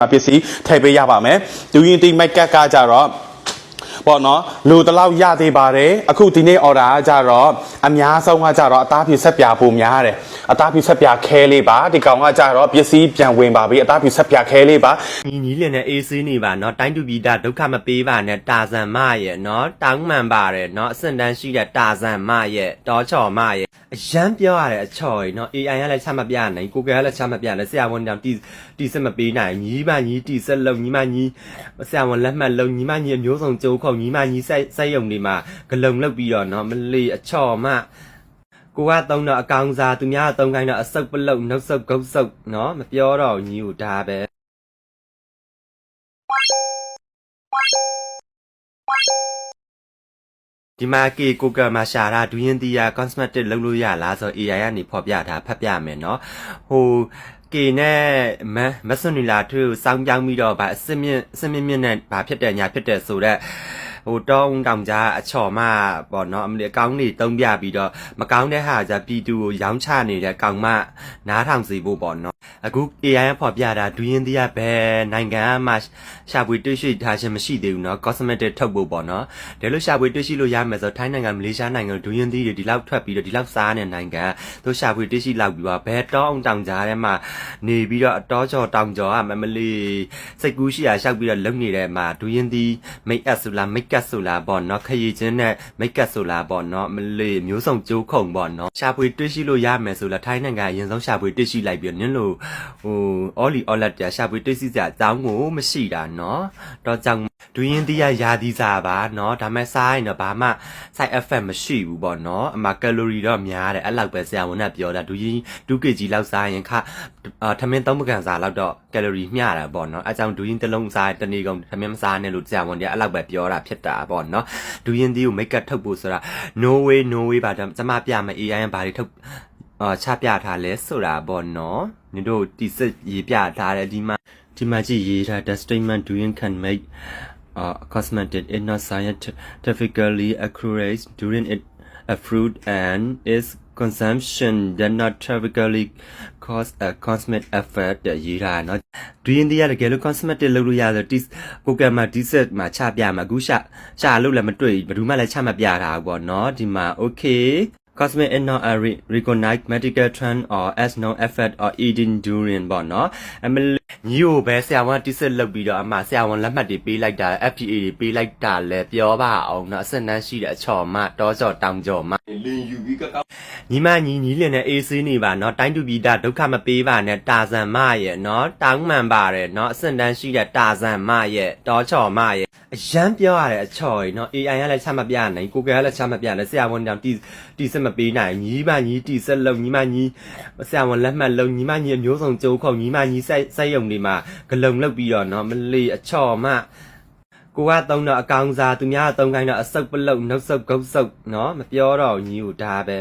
ပစ္စည်းထည့်ပေးရပါမယ်ဒူရင်တီမိုက်ကတ်ကကြတော့ပေါ့နော်လိုတလောက်ရသေးပါတယ်အခုဒီနေ့ order ကကြတော့အများဆုံးကကြတော့အသားပြည့်ဆက်ပြာပုံများတယ်အသားပြည့်ဆက်ပြာခဲလေးပါဒီကောင်ကကြတော့ပစ္စည်းပြန်ဝင်ပါပြီအသားပြည့်ဆက်ပြာခဲလေးပါညီညီလေးနဲ့အေးဆေးနေပါနော်တိုင်းတူပြည်တာဒုက္ခမပေးပါနဲ့တာဇန်မရဲ့နော်တောင်းမှန်ပါတယ်နော်အဆင့်တန်းရှိတဲ့တာဇန်မရဲ့တောချော်မရဲ့ အရန်ပြောရတဲ့အချော်ကြီးနော် AI ကလည်းချမှတ်ပြရနိုင် Google ကလည်းချမှတ်ပြရနိုင်ဆရာဝန်တောင်တီတီဆက်မပေးနိုင်ညီမညီတီဆက်လုံညီမညီဆရာဝန်လက်မှတ်လုံညီမညီအမျိုးစုံကြိုးခုံညီမညီဆက်ဆက်ယုံတွေမှာဂလုံလုတ်ပြီးတော့နော်မလီအချော်မှကိုကသုံးတော့အကောင်စားသူများကသုံးခိုင်းတော့အဆုပ်ပလုတ်နှုတ်ဆုပ်ဂုတ်ဆုပ်နော်မပြောတော့ညီကိုဒါပဲ ဒီမှာကေကိုကမှာရှာတာဒူရင်တီယာ cosmetic လုပ်လို့ရလားဆို AI ကနေဖော်ပြတာဖတ်ပြမယ်เนาะဟိုကေနဲ့မမဆွနီလာသူစောင်းပြောင်းပြီးတော့ဗာအစမြင့်အစမြင့်မြင့်နဲ့ဗာဖြစ်တဲ့ညာဖြစ်တဲ့ဆိုတော့ ဟိုတောင်းတောင်ကြားအချော်မပေါ့နော်အမလီအကောင်းနေတုံးပြပြီးတော့မကောင်းတဲ့ဟာကြပြည်သူကိုရောင်းချနေတဲ့ကောင်မနားထောင်စီဖို့ပေါ့နော်အခု AI ဖော်ပြတာဒူရင်တရားဘယ်နိုင်ငံမှရှာပွေတွေ့ရှိထားခြင်းမရှိသေးဘူးနော် cosmetic ထုတ်ဖို့ပေါ့နော်ဒါလို့ရှာပွေတွေ့ရှိလို့ရမယ်ဆိုထိုင်းနိုင်ငံမလေးရှားနိုင်ငံဒူရင်သီးတွေဒီလောက်ထွက်ပြီးတော့ဒီလောက်စားနေတဲ့နိုင်ငံသူရှာပွေတွေ့ရှိလောက်ပြီးတော့ဘယ်တောင်းတောင်ကြားထဲမှာနေပြီးတော့အတော်ကျော်တောင်ကျော်ကမမလီစိတ်ကူးရှိရာရှောက်ပြီးတော့လုံနေတဲ့မှာဒူရင်သီး make up ဆိုလား make ကတ်ဆိုလာပေါ့နော်ခရီချင်းနဲ့မိတ်ကတ်ဆိုလာပေါ့နော်မလေးမျိုးစုံကြိုးခုံပေါ့နော်ရှာဖွေတွေ့ရှိလို့ရမယ်ဆိုလားထိုင်းနိုင်ငံအရင်ဆုံးရှာဖွေတွေ့ရှိလိုက်ပြီးနင်းလို့ဟိုအော်လီအော်လတ်တရားရှာဖွေတွေ့ရှိစရာအကြောင်းကိုမရှိတာနော်တော့ကြောင့်ဒူရင်တရားရာသီစာပါနော်ဒါမဲ့စားရင်တော့ဘာမှ side effect မရှိဘူးပေါ့နော်အမှာကယ်လိုရီတော့များတယ်အဲ့လောက်ပဲဆရာဝန်ကပြောတာဒူရင်2 kg လောက်စားရင်ခထမင်းသုံးပကံစာလောက်တော့ကယ်လိုရီမျှတာပေါ့နော်အဲကြောင့်ဒူရင်တစ်လုံးစားတနေ့ကုန်ထမင်းမစားနဲ့လို့ဆရာဝန်ကအဲ့လောက်ပဲပြောတာဖြစ်ဖြစ်တာပေါ့နော်ဒူရင်သီးကိုမိတ်ကပ်ထုတ်ဖို့ဆိုတာ no way no way ပါကျွန်မပြမယ် AI ဘာတွေထုတ်အာချပြထားလဲဆိုတာပေါ့နော်နင်တို့တီစစ်ရေးပြထားတယ်ဒီမှာဒီမှာကြည့်ရေးထား the statement doing can make uh, cosmetic is not scientifically accurate during it a fruit and its consumption that not typically cause a cosmetic effect တဲ့ရေးထားเนาะဒူရင်ဒီရတကယ်လို့ cosmetic လုပ်လို့ရဆိုဒီကိုကယ်မှာဒီဆက်မှာချပြမှာအခုရှာရှာလို့လည်းမတွေ့ဘူးဘယ်သူမှလည်းချမပြတာဘူးပေါ့เนาะဒီမှာ okay Cosmic is not a re- recognized medical trend or as no effect or eating during ပေါ့နော်အမလညီကိုပဲဆရာဝန်တိစစ်လုပ်ပြီးတော့အမဆရာဝန်လက်မှတ်တွေပေးလိုက်တာ FDA တွေပေးလိုက်တာလဲပြောပါအောင်နော်အစနန်းရှိတဲ့အချော်မတောကြော်တောင်ကြော်မလင်ယူပြီးကကောညီမညီညီလင်နဲ့အေးဆေးနေပါနော်တိုင်းသူပြည်သားဒုက္ခမပေးပါနဲ့တာဇန်မရဲ့နော်တောင်းမှန်ပါတယ်နော်အစနန်းရှိတဲ့တာဇန်မရဲ့တောချော်မရဲ့အရန်ပြောရတဲ့အချော်ကြီးနော် AI ကလည်းချမပြနိုင်ကိုကယ်ကလည်းချမပြနိုင်ဆရာဝန်တောင်တီတီစက်မပေးနိုင်ညီမညီတီစက်လုံးညီမညီဆရာဝန်လက်မှတ်လုံးညီမညီအမျိုးစုံကြိုးခုံညီမညီစိုက်စိုက်ယုံတွေမှာဂလုံလောက်ပြီးတော့နော်မလီအချော်မကိုကသုံးတော့အကောင်စားသူများကသုံးခိုင်းတော့အစုပ်ပလုတ်နှုတ်ဆုပ်ဂုတ်ဆုပ်နော်မပြောတော့ညီကိုဒါပဲ